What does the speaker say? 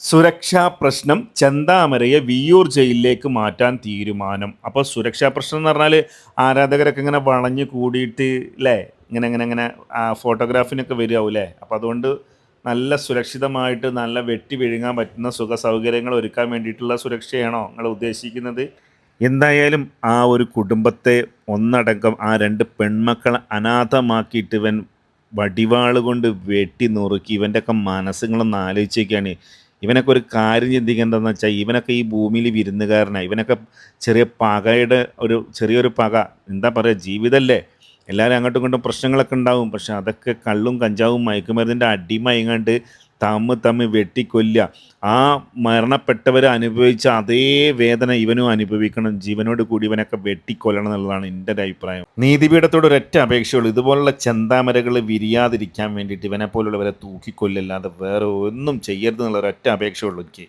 സുരക്ഷാ പ്രശ്നം ചെന്താമരയെ വിയൂർ ജയിലിലേക്ക് മാറ്റാൻ തീരുമാനം. അപ്പോൾ സുരക്ഷാ പ്രശ്നം എന്ന് പറഞ്ഞാൽ ആരാധകരൊക്കെ ഇങ്ങനെ വളഞ്ഞു കൂടിയിട്ട് അല്ലേ ഇങ്ങനെ ഇങ്ങനെ ഇങ്ങനെ ഫോട്ടോഗ്രാഫിനൊക്കെ വരികയാവും അല്ലേ അപ്പോൾ അതുകൊണ്ട് നല്ല സുരക്ഷിതമായിട്ട് നല്ല വെട്ടി വിഴുങ്ങാൻ പറ്റുന്ന സുഖ സൗകര്യങ്ങൾ ഒരുക്കാൻ വേണ്ടിയിട്ടുള്ള സുരക്ഷയാണോ നിങ്ങൾ ഉദ്ദേശിക്കുന്നത്? എന്തായാലും ആ ഒരു കുടുംബത്തെ ഒന്നടങ്കം ആ രണ്ട് പെൺമക്കളെ അനാഥമാക്കിയിട്ട് ഇവൻ വടിവാൾ കൊണ്ട് വെട്ടി നുറുക്കി. ഇവന്റെയൊക്കെ മനസ്സുകളൊന്ന് ആലോചിച്ചേക്കാണ് ഇവനൊക്കെ ഒരു കാര്യം ചിന്തിക്കുക എന്താണെന്ന് വെച്ചാൽ ഇവനൊക്കെ ഈ ഭൂമിയിൽ വിരുന്നുകാരനാണ് ഇവനൊക്കെ ചെറിയ പകയുടെ ഒരു ചെറിയൊരു പക. എന്താ പറയുക ജീവിതമല്ലേ എല്ലാവരും അങ്ങോട്ടും ഇങ്ങോട്ടും പ്രശ്നങ്ങളൊക്കെ ഉണ്ടാവും. പക്ഷെ അതൊക്കെ കള്ളും കഞ്ചാവും മയക്കുമരുന്നിന്റെ അടിമയങ്ങാണ്ട് തമ്മ് തമ്മ് വെട്ടിക്കൊല്ലുക. ആ മരണപ്പെട്ടവർ അനുഭവിച്ച അതേ വേദന ഇവനും അനുഭവിക്കണം. ജീവനോട് കൂടി ഇവനൊക്കെ വെട്ടിക്കൊല്ലണം എന്നുള്ളതാണ് എന്റെ ഒരു അഭിപ്രായം. നീതിപീഠത്തോട് ഒരൊറ്റ അപേക്ഷയുള്ളൂ. ഇതുപോലുള്ള ചെന്താമരകൾ വിരിയാതിരിക്കാൻ വേണ്ടിയിട്ട് ഇവനെ പോലുള്ളവരെ തൂക്കിക്കൊല്ലല്ലാതെ വേറെ ഒന്നും ചെയ്യരുത് എന്നുള്ള ഒരൊറ്റ അപേക്ഷയുള്ളൂ എനിക്ക്.